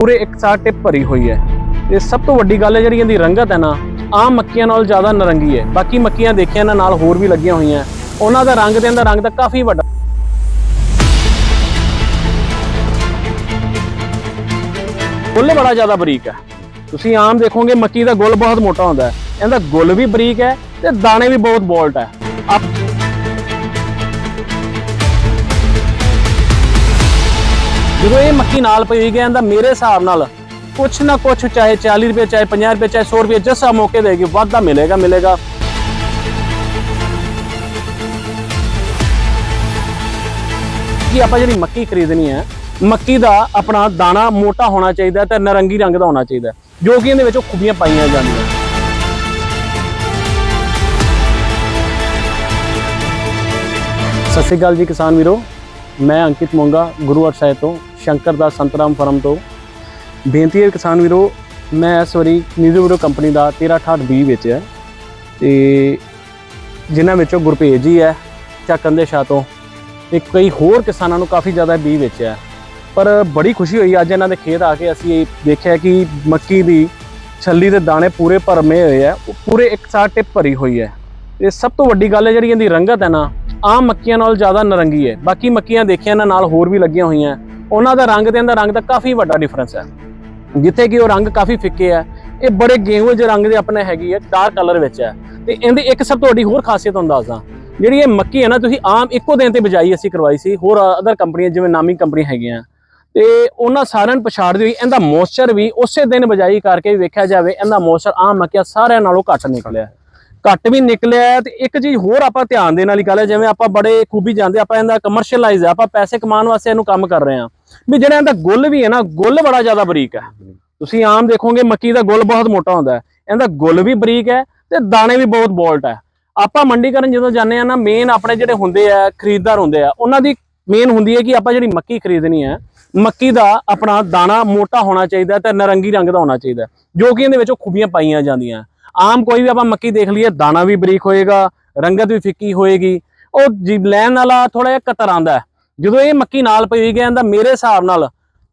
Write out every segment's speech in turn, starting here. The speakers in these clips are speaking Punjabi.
ਪੂਰੇ ਇੱਕ ਸਾਲ ਟਿਪ ਭਰੀ ਹੋਈ ਹੈ। ਤੇ ਸਭ ਤੋਂ ਵੱਡੀ ਗੱਲ ਹੈ ਜਿਹੜੀ ਇਹਦੀ ਰੰਗਤ ਹੈ ਨਾ, ਆਮ ਮੱਕੀਆਂ ਨਾਲ ਜ਼ਿਆਦਾ ਨਰੰਗੀ ਹੈ। ਬਾਕੀ ਮੱਕੀਆਂ ਦੇਖੀਆਂ ਇਹਨਾਂ ਨਾਲ ਹੋਰ ਵੀ ਲੱਗੀਆਂ ਹੋਈਆਂ। ਉਹਨਾਂ ਦਾ ਰੰਗ ਤੇ ਇਹਦਾ ਰੰਗ ਤਾਂ ਕਾਫੀ ਵੱਡਾ। ਗੁੱਲ ਬੜਾ ਜ਼ਿਆਦਾ ਬਰੀਕ ਹੈ। ਤੁਸੀਂ ਆਮ ਦੇਖੋਗੇ, ਮੱਕੀ ਦਾ ਗੁੱਲ ਬਹੁਤ ਮੋਟਾ ਹੁੰਦਾ ਹੈ। ਇਹਦਾ ਗੁੱਲ ਵੀ ਬਰੀਕ ਹੈ ਤੇ ਦਾਣੇ ਵੀ ਬਹੁਤ ਬੋਲਟ ਹੈ। ਜਦੋਂ ਇਹ ਮੱਕੀ ਨਾਲ ਪਈ ਹੋਈ ਗਿਆ ਮੇਰੇ ਹਿਸਾਬ ਨਾਲ ਕੁਛ ਨਾ ਕੁਛ ਚਾਹੇ 40 ਰੁਪਏ, ਚਾਹੇ 50 ਰੁਪਏ, ਚਾਹੇ 100 ਰੁਪਏ ਜਿਸ ਆ ਮੌਕੇ ਦੇਗੀ ਵਾਧਾ ਮਿਲੇਗਾ ਮਿਲੇਗਾ। ਕਿ ਆਪਾਂ ਜਿਹੜੀ ਮੱਕੀ ਖਰੀਦਣੀ ਹੈ, ਮੱਕੀ ਦਾ ਆਪਣਾ ਦਾਣਾ ਮੋਟਾ ਹੋਣਾ ਚਾਹੀਦਾ ਤੇ ਨਰੰਗੀ ਰੰਗ ਦਾ ਹੋਣਾ ਚਾਹੀਦਾ, ਜੋ ਕਿ ਇਹਦੇ ਵਿੱਚੋਂ ਖੂਬੀਆਂ ਪਾਈਆਂ ਜਾਂਦੀਆਂ। ਸਤਿ ਸ਼੍ਰੀ ਅਕਾਲ ਜੀ ਕਿਸਾਨ ਵੀਰੋ। ਮੈਂ ਅੰਕਿਤ ਮੋਂਗਾ, ਗੁਰੂ ਸਾਹਿਬ ਤੋਂ, ਸ਼ੰਕਰ ਦਾ ਸੰਤਰਾਮ ਫਰਮ ਤੋਂ। ਬੇਨਤੀ ਹੈ ਕਿਸਾਨ ਵੀਰੋ, ਮੈਂ ਇਸ ਵਾਰੀ ਨਿਊਜ਼ੋ ਵੀਰੋ ਕੰਪਨੀ ਦਾ 1368 ਵਿੱਚ ਹੈ ਤੇ ਜਿਨ੍ਹਾਂ ਵਿੱਚੋਂ ਗੁਰਪੇਜ ਜੀ ਹੈ ਚੱਕਨ ਦੇ ਸ਼ਾਹ ਤੋਂ, ਤੇ ਕਈ ਹੋਰ ਕਿਸਾਨਾਂ ਨੂੰ ਕਾਫੀ ਜ਼ਿਆਦਾ ਬੀ ਵੇਚਿਆ ਪਰ ਬੜੀ ਖੁਸ਼ੀ ਹੋਈ, ਅੱਜ ਇਹਨਾਂ ਦੇ ਖੇਤ ਆ ਕੇ ਅਸੀਂ ਇਹ ਦੇਖਿਆ ਕਿ ਮੱਕੀ ਦੀ ਛੱਲੀ ਦੇ ਦਾਣੇ ਪੂਰੇ ਭਰਮੇ ਹੋਏ ਆ ਉਹ ਪੂਰੇ ਇੱਕ ਸਾਰ ਟਿਪ ਭਰੀ ਹੋਈ ਹੈ। ਤੇ ਸਭ ਤੋਂ ਵੱਡੀ ਗੱਲ ਹੈ ਜਿਹੜੀ ਇਹਦੀ ਰੰਗਤ ਹੈ ਨਾ ਆਮ ਮੱਕੀਆਂ ਨਾਲ ਜ਼ਿਆਦਾ ਨਰੰਗੀ ਹੈ। ਬਾਕੀ ਮੱਕੀਆਂ ਦੇਖੀਆਂ ਇਹਨਾਂ ਨਾਲ ਹੋਰ ਵੀ ਲੱਗੀਆਂ ਹੋਈਆਂ। ਉਹਨਾਂ ਦਾ ਰੰਗ ਤੇ ਦਾ ਰੰਗ ਦਾ ਕਾਫੀ ਵੱਡਾ ਡਿਫਰੈਂਸ ਹੈ। ਜਿੱਥੇ ਕਿ ਉਹ ਰੰਗ ਕਾਫੀ ਫਿੱਕੇ ਹੈ। ਇਹ ਬੜੇ ਗੇਹੂਏ ਜਿਹੇ ਰੰਗ ਦੇ ਆਪਣੇ ਹੈਗੀ ਹੈ ਡਾਰਕ ਕਲਰ ਵਿੱਚ ਹੈ। ਤੇ ਇਹਦੀ ਇੱਕ ਸਭ ਤੋਂ ਵੱਡੀ ਹੋਰ ਖਾਸੀਅਤ ਤੁਹਾਨੂੰ ਦੱਸਦਾ। ਜਿਹੜੀ ਇਹ ਮੱਕੀ ਹੈ ਨਾ, ਤੁਸੀਂ ਆਮ ਇੱਕੋ ਦਿਨ ਤੇ ਬਿਜਾਈ ਅਸੀਂ ਕਰਵਾਈ ਸੀ। ਹੋਰ ਅਦਰ ਕੰਪਨੀਆਂ ਜਿਵੇਂ ਨਾਮੀ ਕੰਪਨੀ ਹੈਗੀਆਂ। ਤੇ ਉਹਨਾਂ ਸਾਰਿਆਂ ਨੂੰ ਪਛਾੜਦੇ ਹੋਈ ਇਹਦਾ ਮੋਇਸਚਰ ਵੀ ਉਸੇ ਦਿਨ ਬਿਜਾਈ ਕਰਕੇ ਵੀ ਵੇਖਿਆ ਜਾਵੇ, ਇਹਦਾ ਮੋਇਸਚਰ ਆਮ ਮੱਕੀਆਂ ਸਾਰਿਆਂ ਨਾਲੋਂ ਘੱਟ ਨਿਕਲਿਆ। ਘੱਟ ਵੀ ਨਿਕਲਿਆ ਹੈ ਤੇ ਇੱਕ ਚੀਜ਼ ਹੋਰ ਆਪਾਂ ਧਿਆਨ ਦੇਣ ਵਾਲੀ ਗੱਲ ਹੈ, ਜਿਵੇਂ ਆਪਾਂ ਬੜੇ ਖੂਬੀ ਜਾਂਦੇ ਆਪਾਂ ਇਹਦਾ ਕਮਰਸ਼ੀਅਲਾਈਜ਼ ਹੈ, ਆਪਾਂ ਪੈਸੇ ਕਮਾਉਣ ਵਾਸਤੇ ਇਹਨੂੰ ਕੰਮ ਕਰ ਰਹੇ ਹਾਂ। ਵੀ ਜਿਹੜਾ ਇਹਦਾ ਗੁੱਲ ਵੀ ਹੈ ਨਾ, ਗੁੱਲ ਬੜਾ ਜ਼ਿਆਦਾ ਬਰੀਕ ਹੈ। ਤੁਸੀਂ ਆਮ ਦੇਖੋਗੇ, ਮੱਕੀ ਦਾ ਗੁੱਲ ਬਹੁਤ ਮੋਟਾ ਹੁੰਦਾ ਹੈ। ਇਹਦਾ ਗੁੱਲ ਵੀ ਬਰੀਕ ਹੈ ਤੇ ਦਾਣੇ ਵੀ ਬਹੁਤ ਬੋਲਟ ਹੈ। ਆਪਾਂ ਮੰਡੀ ਕਰਨ ਜਦੋਂ ਜਾਂਦੇ ਆ ਨਾ ਮੇਨ ਆਪਣੇ ਜਿਹੜੇ ਹੁੰਦੇ ਆ, ਖਰੀਦਦਾਰ ਹੁੰਦੇ ਆ, ਉਹਨਾਂ ਦੀ ਮੇਨ ਹੁੰਦੀ ਹੈ ਕਿ ਆਪਾਂ ਜਿਹੜੀ ਮੱਕੀ ਖਰੀਦਣੀ ਹੈ, ਮੱਕੀ ਦਾ ਆਪਣਾ ਦਾਣਾ ਮੋਟਾ ਹੋਣਾ ਚਾਹੀਦਾ ਤੇ ਨਾਰੰਗੀ ਰੰਗ ਦਾ ਹੋਣਾ ਚਾਹੀਦਾ ਜੋ ਕਿ ਇਹਦੇ ਵਿੱਚੋਂ ਖੂਬੀਆਂ ਪਾਈਆਂ ਜਾਂਦੀਆਂ ਆਮ ਕੋਈ ਵੀ ਆਪਾਂ ਮੱਕੀ ਦੇਖ ਲਈਏ, ਦਾਣਾ ਵੀ ਬਰੀਕ ਹੋਏਗਾ, ਰੰਗਤ ਵੀ ਫਿੱਕੀ ਹੋਏਗੀ। ਉਹ ਜੀ ਲੈਣ ਵਾਲਾ ਥੋੜਾ ਜਿਹਾ ਕਤਰ ਆਂਦਾ ਜਦੋਂ ਇਹ ਮੱਕੀ ਨਾਲ ਪਈ ਹੋਈ ਗਿਆ ਇਹਦਾ ਮੇਰੇ ਹਿਸਾਬ ਨਾਲ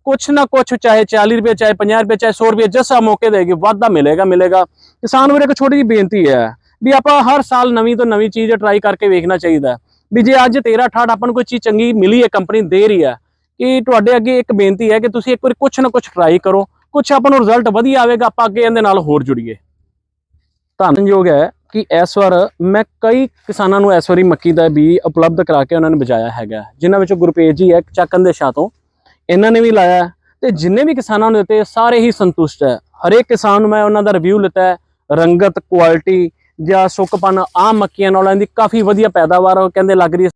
ਕੁਛ ਨਾ ਕੁਛ, ਚਾਹੇ 40 ਰੁਪਏ, ਚਾਹੇ 50 ਰੁਪਏ, ਚਾਹੇ 100 ਰੁਪਏ, ਜਿਸ ਮੌਕੇ ਦੇਗੀ, ਵਾਧਾ ਮਿਲੇਗਾ ਮਿਲੇਗਾ। ਕਿਸਾਨ ਵੀਰੇ, ਇੱਕ ਛੋਟੀ ਜਿਹੀ ਬੇਨਤੀ ਹੈ ਵੀ ਆਪਾਂ ਹਰ ਸਾਲ ਨਵੀਂ ਤੋਂ ਨਵੀਂ ਚੀਜ਼ ਟਰਾਈ ਕਰਕੇ ਵੇਖਣਾ ਚਾਹੀਦਾ ਵੀ ਜੇ ਅੱਜ 13 68 ਆਪਾਂ ਨੂੰ ਕੋਈ ਚੀਜ਼ ਚੰਗੀ ਮਿਲੀ ਹੈ ਕੰਪਨੀ ਦੇ ਰਹੀ ਹੈ, ਕਿ ਤੁਹਾਡੇ ਅੱਗੇ ਇੱਕ ਬੇਨਤੀ ਹੈ ਕਿ ਤੁਸੀਂ ਇੱਕ ਵਾਰੀ ਕੁਛ ਨਾ ਕੁਛ ਟਰਾਈ ਕਰੋ, ਕੁਛ ਆਪਾਂ ਨੂੰ ਰਿਜ਼ਲਟ ਵਧੀਆ ਆਵੇਗਾ, ਆਪਾਂ ਅੱਗੇ ਇਹਦੇ ਨਾਲ ਹੋਰ ਜੁੜੀਏ। ਧੰਨਯੋਗ ਹੈ ਕਿ ਇਸ ਵਾਰ ਮੈਂ ਕਈ ਕਿਸਾਨਾਂ ਨੂੰ ਇਸ ਵਾਰੀ ਮੱਕੀ ਦਾ ਬੀ ਉਪਲਬਧ ਕਰਾ ਕੇ ਉਹਨਾਂ ਨੇ ਬਜਾਇਆ ਹੈਗਾ। ਜਿਨ੍ਹਾਂ ਵਿੱਚੋਂ ਗੁਰਪੇਜ ਜੀ ਹੈ, ਚੱਕਨ ਦੇ ਸ਼ਾਹ ਤੋਂ। ਇਹਨਾਂ ਨੇ ਵੀ ਲਾਇਆ ਹੈ ਤੇ ਜਿੰਨੇ ਵੀ ਕਿਸਾਨਾਂ ਨੂੰ ਦਿੱਤੇ ਸਾਰੇ ਹੀ ਸੰਤੁਸ਼ਟ ਹੈ। ਹਰੇਕ ਕਿਸਾਨ ਨੂੰ ਮੈਂ ਉਹਨਾਂ ਦਾ ਰਿਵਿਊ ਲਿੱਤਾ ਰੰਗਤ ਕੁਆਲਿਟੀ ਜਾਂ ਸੁੱਕਪਨ ਆਮ ਮੱਕੀਆਂ, ਨਾਲ ਇਹਨਾਂ ਦੀ ਕਾਫੀ ਵਧੀਆ ਪੈਦਾਵਾਰ ਕਹਿੰਦੇ ਲੱਗ ਰਹੀ ਹੈ।